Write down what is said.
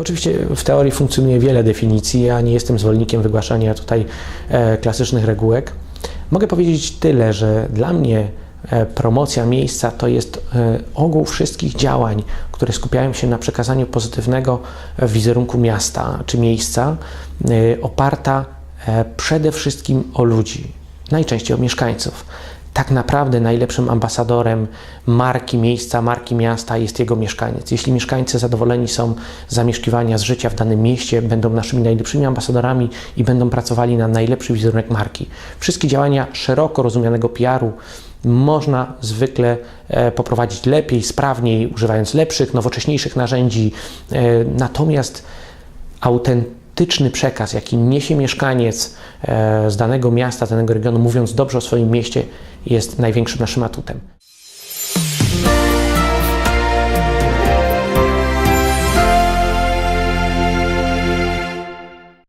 Oczywiście w teorii funkcjonuje wiele definicji, ja nie jestem zwolennikiem wygłaszania tutaj e, klasycznych regułek. Mogę powiedzieć tyle, że dla mnie e, promocja miejsca to jest e, ogół wszystkich działań, które skupiają się na przekazaniu pozytywnego wizerunku miasta czy miejsca, oparta przede wszystkim o ludzi, najczęściej o mieszkańców. Tak naprawdę najlepszym ambasadorem marki miejsca, marki miasta jest jego mieszkaniec. Jeśli mieszkańcy zadowoleni są z zamieszkiwania, z życia w danym mieście, będą naszymi najlepszymi ambasadorami i będą pracowali na najlepszy wizerunek marki. Wszystkie działania szeroko rozumianego PR-u można zwykle e, poprowadzić lepiej, sprawniej, używając lepszych, nowocześniejszych narzędzi. E, natomiast autentyczny przekaz, jaki niesie mieszkaniec e, z danego miasta, danego regionu, mówiąc dobrze o swoim mieście, jest największym naszym atutem.